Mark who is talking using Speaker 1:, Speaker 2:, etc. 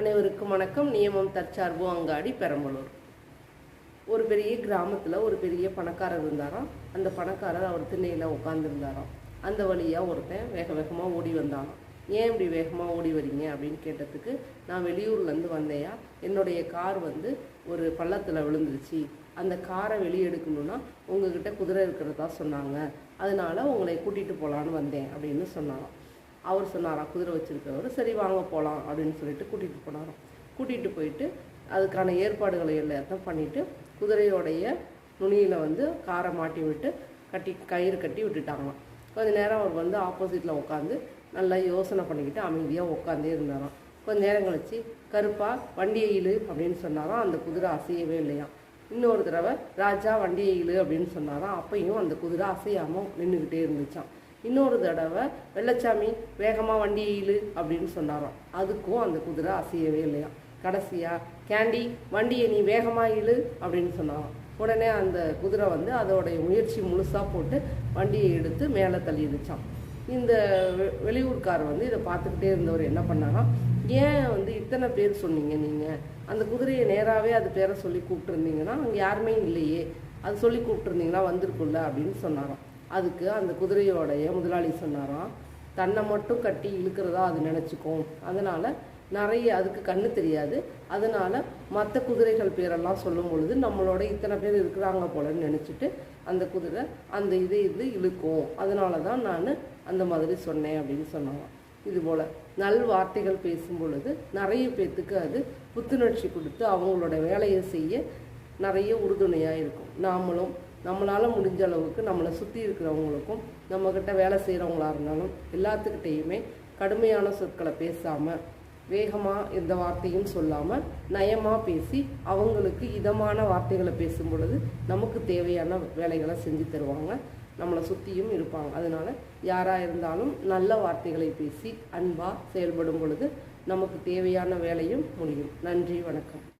Speaker 1: அனைவருக்கும் வணக்கம். நியமம் தற்சார்பு அங்காடி பெரம்பலூர். ஒரு பெரிய கிராமத்தில் ஒரு பெரிய பணக்காரர் இருந்தாராம். அந்த பணக்காரர் அவர் திண்ணையில் உட்காந்துருந்தாராம் அந்த வழியாக ஒருத்தன் வேக வேகமாக ஓடி வந்தாராம் ஏன் இப்படி வேகமாக ஓடி வரீங்க அப்படின்னு கேட்டதுக்கு நான் வெளியூர்லேருந்து வந்தேயா? என்னுடைய கார் வந்து ஒரு பள்ளத்தில் விழுந்துருச்சு. அந்த காரை வெளியெடுக்கணும்னா உங்ககிட்ட குதிரை இருக்கிறதா சொன்னாங்க. அதனால் உங்களை கூட்டிகிட்டு போகலான்னு வந்தேன் அப்படின்னு சொன்னாராம். அவர் சொன்னாராம் குதிரை வச்சுருக்கிறவர் சரி வாங்க போகலாம் அப்படின்னு சொல்லிட்டு கூட்டிகிட்டு போனாராம். கூட்டிகிட்டு போயிட்டு அதுக்கான ஏற்பாடுகளை எல்லாத்தையும் பண்ணிவிட்டு குதிரையோடைய நுனியில் வந்து காரை மாட்டி விட்டு கட்டி கயிறு கட்டி விட்டுட்டாங்களாம். கொஞ்ச நேரம் அவர் வந்து ஆப்போசிட்டில் உட்காந்து நல்லா யோசனை பண்ணிக்கிட்டு அமைதியாக உட்காந்தே இருந்தாராம். கொஞ்ச நேரம் கழிச்சு கருப்பா வண்டியை இழு அப்படின்னு சொன்னாராம். அந்த குதிரை அசையவே இல்லையாம். இன்னொரு தடவை ராஜா வண்டியை இழு அப்படின்னு சொன்னாராம். அப்பையும் அந்த குதிரை அசையாமல் நின்றுக்கிட்டே இருந்துச்சான் இன்னொரு தடவை வெள்ளச்சாமி வேகமாக வண்டியை இழு அப்படின்னு சொன்னாராம். அதுக்கும் அந்த குதிரை அசையவே இல்லையா? கடைசியாக கேண்டி வண்டியை நீ வேகமாக இழு அப்படின்னு சொன்னாராம். உடனே அந்த குதிரை வந்து அதோடைய முயற்சி முழுசாக போட்டு வண்டியை எடுத்து மேலே தள்ளிடுச்சான் இந்த வெ- வெளியூர்கார் வந்து இதை பார்த்துக்கிட்டே இருந்தவர் என்ன பண்ணாராம்? ஏன் வந்து இத்தனை பேர் சொன்னீங்க நீங்கள் அந்த குதிரையை நேராகவே அது பேரை சொல்லி கூப்பிட்டுருந்தீங்கன்னா அங்கே யாருமே இல்லையே. அது சொல்லி கூப்பிட்டுருந்தீங்கன்னா வந்திருக்குல்ல அப்படின்னு சொன்னாராம். அதுக்கு அந்த குதிரையோடைய முதலாளி சொன்னாராம் தன்னை மட்டும் கட்டி இழுக்கிறதா அது நினச்சிக்கும் அதனால் நிறைய அதுக்கு கண்ணு தெரியாது. அதனால் மற்ற குதிரைகள் பேரெல்லாம் சொல்லும் பொழுது நம்மளோட இத்தனை பேர் இருக்கிறாங்க போலன்னு நினச்சிட்டு அந்த குதிரை அந்த இதை இது இழுக்கும். அதனால தான் நான் அந்த மாதிரி சொன்னேன் அப்படின்னு சொன்னாங்க இதுபோல் நல் வார்த்தைகள் பேசும் பொழுது நிறைய பேர்த்துக்கு அது புத்துணர்ச்சி கொடுத்து அவங்களோட வேலையை செய்ய நிறைய உறுதுணையாக இருக்கும். நாமளும் நம்மளால் முடிஞ்ச அளவுக்கு நம்மளை சுற்றி இருக்கிறவங்களுக்கும் நம்மக்கிட்ட வேலை செய்கிறவங்களா இருந்தாலும் எல்லாத்துக்கிட்டேயுமே கடுமையான சொற்களை பேசாமல் வேகமாக எந்த வார்த்தையும் சொல்லாமல் நயமாக பேசி அவங்களுக்கு இதமான வார்த்தைகளை பேசும் பொழுது நமக்கு தேவையான வேலைகளை செஞ்சு தருவாங்க. நம்மளை சுற்றியும் இருப்பாங்க. அதனால் யாராக இருந்தாலும் நல்ல வார்த்தைகளை பேசி அன்பாக செயல்படும் பொழுது நமக்கு தேவையான வேலையும் முடியும். நன்றி வணக்கம்.